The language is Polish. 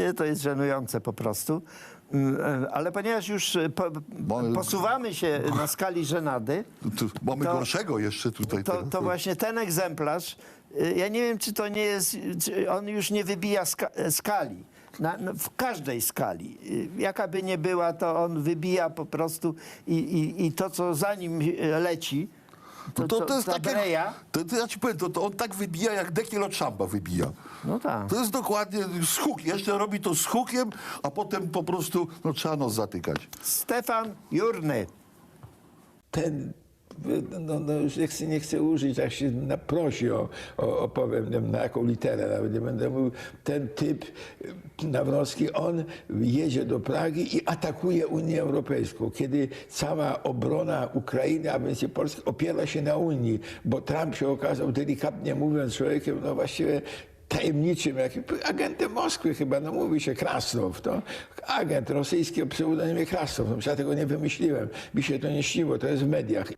Nie, to jest żenujące po prostu. Mm, e, Ale ponieważ już e, po, Mamy- posuwamy się na skali żenady, Tu mamy To- gorszego jeszcze tutaj. to, to właśnie ten egzemplarz, y, ja nie wiem, czy to nie jest, czy on już nie wybija ska skali. Na, no, w każdej skali. Y, Jaka by nie była, to on wybija po prostu i, i, i to, co za nim y, leci, to, No to, to jest ta tak jak, breja, to, to ja ci powiem, to, to on tak wybija, jak dekiel od szamba wybija. no tak. To jest dokładnie z huk. Jeszcze robi to z hukiem, a potem po prostu no, trzeba nos zatykać. Stefan Jurny. ten, no, no już nie chcę, nie chcę użyć, jak się prosi o, o, opowiem nie wiem, na jaką literę, nawet nie będę mówił, ten typ y, Nawrocki, on jedzie do Pragi i atakuje Unię Europejską, kiedy cała obrona Ukrainy, a więc i Polski opiera się na Unii, bo Trump się okazał, delikatnie mówiąc, człowiekiem, no właściwie tajemniczym, jakim agentem Moskwy chyba, no mówi się Krasnow, to agent rosyjski o pseudonimie Krasnow, no, ja tego nie wymyśliłem, mi się to nie śniło, to jest w mediach.